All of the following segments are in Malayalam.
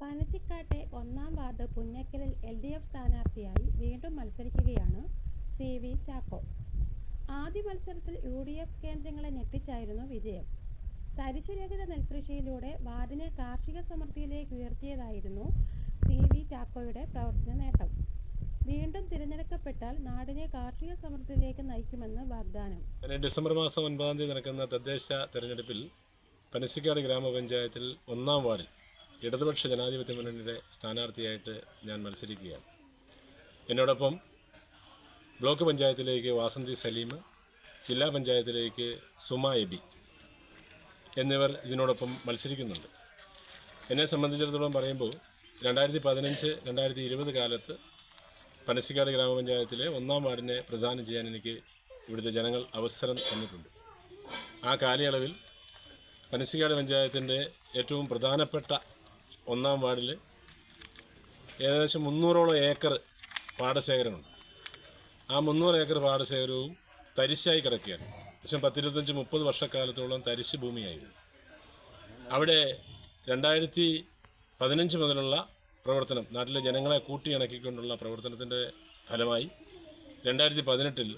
പനച്ചിക്കാട്ടെ ഒന്നാം വാർഡ് പുന്നക്കലിൽ എൽ ഡി എഫ് സ്ഥാനാർത്ഥിയായി വീണ്ടും മത്സരിക്കുകയാണ് സി വി ചാക്കോ. ആദ്യ മത്സരത്തിൽ യു ഡി എഫ് കേന്ദ്രങ്ങളെ ഞെട്ടിച്ചായിരുന്നു വിജയം. തരിശുരഹിത നെൽകൃഷിയിലൂടെ വാർഡിനെ കാർഷിക സമൃദ്ധിയിലേക്ക് ഉയർത്തിയതായിരുന്നു സി വി ചാക്കോയുടെ പ്രവർത്തന നേട്ടം. വീണ്ടും തിരഞ്ഞെടുക്കപ്പെട്ടാൽ നാടിനെ കാർഷിക സമൃദ്ധിയിലേക്ക് നയിക്കുമെന്ന് വാഗ്ദാനം. ഡിസംബർ മാസം ഒൻപതാം തീയതി നടക്കുന്ന തദ്ദേശ തെരഞ്ഞെടുപ്പിൽ പനസിക്കാട് ഗ്രാമപഞ്ചായത്തിൽ ഒന്നാം വാർഡിൽ ഇടതുപക്ഷ ജനാധിപത്യ മുന്നണിയുടെ സ്ഥാനാർത്ഥിയായിട്ട് ഞാൻ മത്സരിക്കുകയാണ്. എന്നോടൊപ്പം ബ്ലോക്ക് പഞ്ചായത്തിലേക്ക് വാസന്തി സലീം ജില്ലാ പഞ്ചായത്തിലേക്ക് സുമ എബി എന്നിവർ ഇതിനോടൊപ്പം മത്സരിക്കുന്നുണ്ട്. എന്നെ സംബന്ധിച്ചിടത്തോളം പറയുമ്പോൾ രണ്ടായിരത്തി പതിനഞ്ച് രണ്ടായിരത്തി ഇരുപത് കാലത്ത് പനസിക്കാട് ഗ്രാമപഞ്ചായത്തിലെ ഒന്നാം വാർഡിനെ പ്രദാനം ചെയ്യാൻ എനിക്ക് ഇവിടുത്തെ ജനങ്ങൾ അവസരം തന്നിട്ടുണ്ട്. ആ കാലയളവിൽ പനസിക്കാട് പഞ്ചായത്തിന്റെ ഏറ്റവും പ്രധാനപ്പെട്ട ഒന്നാം വാർഡിൽ ഏകദേശം മുന്നൂറോളം ഏക്കർ പാടശേഖരമുണ്ട്. ആ മുന്നൂറ് ഏക്കർ പാടശേഖരവും തരിശായി കിടക്കുകയാണ്. ഏകദേശം പത്തിരുപത്തഞ്ച് മുപ്പത് വർഷക്കാലത്തോളം തരിശ് ഭൂമിയായിരുന്നു. അവിടെ രണ്ടായിരത്തി പതിനഞ്ച് മുതലുള്ള പ്രവർത്തനം നാട്ടിലെ ജനങ്ങളെ കൂട്ടിയിണക്കിക്കൊണ്ടുള്ള പ്രവർത്തനത്തിന്റെ ഫലമായി രണ്ടായിരത്തി പതിനെട്ടിൽ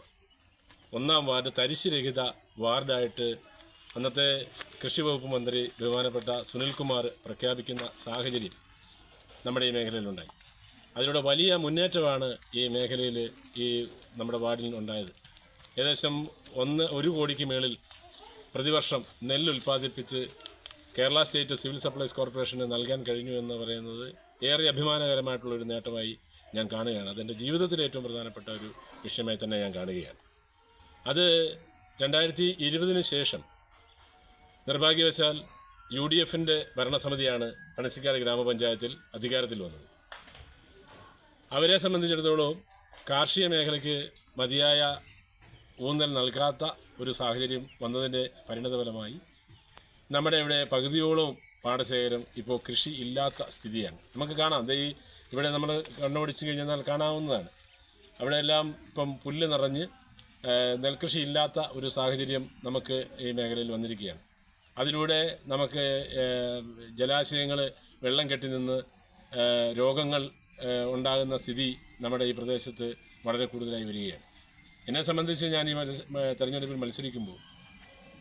ഒന്നാം വാർഡ് തരിശ് രഹിത വാർഡായിട്ട് അന്നത്തെ കൃഷി വകുപ്പ് മന്ത്രി ബഹുമാനപ്പെട്ട സുനിൽകുമാർ പ്രഖ്യാപിക്കുന്ന സാഹചര്യം നമ്മുടെ ഈ മേഖലയിലുണ്ടായി. അതിലൂടെ വലിയ മുന്നേറ്റമാണ് ഈ മേഖലയിൽ ഈ നമ്മുടെ വാർഡിൽ ഉണ്ടായത്. ഏകദേശം ഒന്ന് ഒരു കോടിക്ക് മേളിൽ പ്രതിവർഷം നെല്ല് ഉൽപ്പാദിപ്പിച്ച് കേരള സ്റ്റേറ്റ് സിവിൽ സപ്ലൈസ് കോർപ്പറേഷന് നൽകാൻ കഴിഞ്ഞു എന്ന് പറയുന്നത് ഏറെ അഭിമാനകരമായിട്ടുള്ളൊരു നേട്ടമായി ഞാൻ കാണുകയാണ്. അതെന്റെ ജീവിതത്തിലെ ഏറ്റവും പ്രധാനപ്പെട്ട ഒരു വിഷയമായി തന്നെ ഞാൻ കാണുകയാണ്. അത് രണ്ടായിരത്തി ഇരുപതിന് ശേഷം നിർഭാഗ്യവശാൽ യു ഡി എഫിന്റെ ഭരണസമിതിയാണ് പണസിക്കാട് ഗ്രാമപഞ്ചായത്തിൽ അധികാരത്തിൽ വന്നത്. അവരെ സംബന്ധിച്ചിടത്തോളം കാർഷിക മേഖലയ്ക്ക് മതിയായ ഊന്നൽ നൽകാത്ത ഒരു സാഹചര്യം വന്നതിന്റെ പരിണതഫലമായി നമ്മുടെ ഇവിടെ പകുതിയോളം പാടശേഖരം ഇപ്പോൾ കൃഷി ഇല്ലാത്ത സ്ഥിതിയാണ്. നമുക്ക് കാണാം. ഈ ഇവിടെ നമ്മൾ കണ്ണോടിച്ച് കഴിഞ്ഞാൽ കാണാവുന്നതാണ്. അവിടെ എല്ലാം ഇപ്പം പുല്ല് നിറഞ്ഞ് നെൽകൃഷി ഇല്ലാത്ത ഒരു സാഹചര്യം നമുക്ക് ഈ മേഖലയിൽ വന്നിരിക്കുകയാണ്. അതിലൂടെ നമുക്ക് ജലാശയങ്ങൾ വെള്ളം കെട്ടി നിന്ന് രോഗങ്ങൾ ഉണ്ടാകുന്ന സ്ഥിതി നമ്മുടെ ഈ പ്രദേശത്ത് വളരെ കൂടുതലായി വരികയാണ്. എന്നെ സംബന്ധിച്ച് ഞാൻ ഈ തെരഞ്ഞെടുപ്പിൽ മത്സരിക്കുമ്പോൾ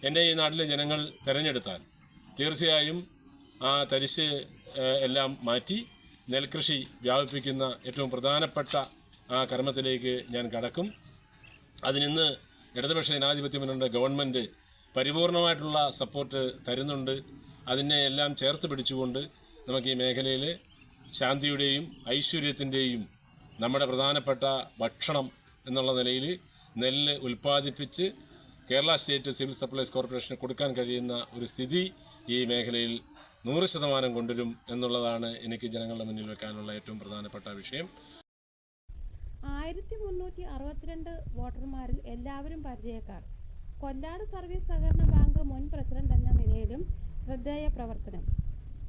എന്റെ ഈ നാട്ടിലെ ജനങ്ങൾ തിരഞ്ഞെടുത്താൽ തീർച്ചയായും ആ തരിശ് എല്ലാം മാറ്റി നെൽകൃഷി വ്യാപിപ്പിക്കുന്ന ഏറ്റവും പ്രധാനപ്പെട്ട ആ കർമ്മത്തിലേക്ക് ഞാൻ കടക്കും. അതിനിന്ന് ഇടതുപക്ഷ ജനാധിപത്യ മുന്നണിയുടെ ഗവൺമെന്റ് പരിപൂർണമായിട്ടുള്ള സപ്പോർട്ട് തരുന്നുണ്ട്. അതിനെ എല്ലാം ചേർത്ത് പിടിച്ചുകൊണ്ട് നമുക്ക് ഈ മേഖലയിൽ ശാന്തിയുടെയും ഐശ്വര്യത്തിന്റെയും നമ്മുടെ പ്രധാനപ്പെട്ട ഭക്ഷണം എന്നുള്ള നിലയിൽ നെല്ല് ഉൽപ്പാദിപ്പിച്ച് കേരള സ്റ്റേറ്റ് സിവിൽ സപ്ലൈസ് കോർപ്പറേഷന് കൊടുക്കാൻ കഴിയുന്ന ഒരു സ്ഥിതി ഈ മേഖലയിൽ നൂറ് ശതമാനം കൊണ്ടുവരും എന്നുള്ളതാണ് എനിക്ക് ജനങ്ങളുടെ മുന്നിൽ വെക്കാനുള്ള ഏറ്റവും പ്രധാനപ്പെട്ട വിഷയം. ആയിരത്തി മുന്നൂറ്റി അറുപത്തിരണ്ട് വോട്ടർമാരിൽ എല്ലാവരും പരിചയക്കാർ. കൊല്ലാട് സർവീസ് സഹകരണ ബാങ്ക് മുൻ പ്രസിഡന്റ് എന്ന നിലയിലും ശ്രദ്ധേയ പ്രവർത്തനം.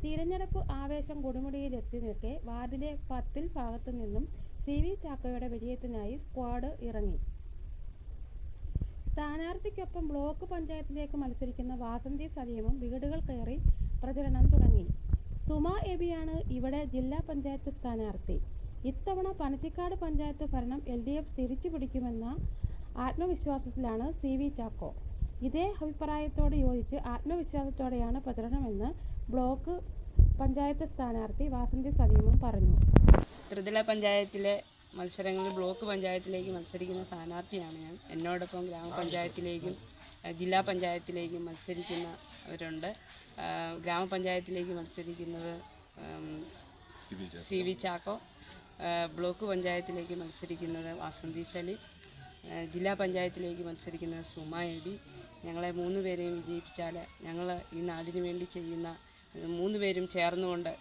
തിരഞ്ഞെടുപ്പ് ആവേശം കൊടുമുടിയിലെത്തി നിൽക്കെ വാർഡിലെ പത്തിൽ ഭാഗത്തു നിന്നും സി വി ചാക്കോയുടെ വിജയത്തിനായി സ്ക്വാഡ് ഇറങ്ങി. സ്ഥാനാർത്ഥിക്കൊപ്പം ബ്ലോക്ക് പഞ്ചായത്തിലേക്ക് മത്സരിക്കുന്ന വാസന്തി സലീമും വീടുകൾ കയറി പ്രചരണം തുടങ്ങി. സുമ എബിയാണ് ഇവിടെ ജില്ലാ പഞ്ചായത്ത് സ്ഥാനാർത്ഥി. ഇത്തവണ പനച്ചിക്കാട് പഞ്ചായത്ത് ഭരണം എൽ ഡി എഫ് തിരിച്ചു പിടിക്കുമെന്ന ആത്മവിശ്വാസത്തിലാണ് സി വി ചാക്കോ. ഇതേ അഭിപ്രായത്തോട് യോജിച്ച് ആത്മവിശ്വാസത്തോടെയാണ് പ്രചരണമെന്ന് ബ്ലോക്ക് പഞ്ചായത്ത് സ്ഥാനാർത്ഥി വാസന്തി സലീമും പറഞ്ഞു. ത്രിതല പഞ്ചായത്തിലെ മത്സരങ്ങളിൽ ബ്ലോക്ക് പഞ്ചായത്തിലേക്ക് മത്സരിക്കുന്ന സ്ഥാനാർത്ഥിയാണ് ഞാൻ. എന്നോടൊപ്പം ഗ്രാമപഞ്ചായത്തിലേക്കും ജില്ലാ പഞ്ചായത്തിലേക്കും മത്സരിക്കുന്നവരുണ്ട് ഗ്രാമപഞ്ചായത്തിലേക്ക് മത്സരിക്കുന്നത് സി വി ചാക്കോ. ബ്ലോക്ക് പഞ്ചായത്തിലേക്ക് മത്സരിക്കുന്നത് വാസന്തി സലീം. ജില്ലാ പഞ്ചായത്തിലേക്ക് മത്സരിക്കുന്ന സുമ എബി ഞങ്ങളെ മൂന്ന് പേരെയും വിജയിപ്പിച്ചാൽ ഞങ്ങൾ ഈ നാടിന് വേണ്ടി ചെയ്യുന്ന മൂന്ന് പേരും ചേർന്നുകൊണ്ട്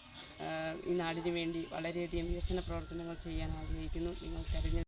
ഈ നാടിന് വേണ്ടി വളരെയധികം വികസന പ്രവർത്തനങ്ങൾ ചെയ്യാൻ ആഗ്രഹിക്കുന്നു. നിങ്ങൾ തെരഞ്ഞെടുപ്പ്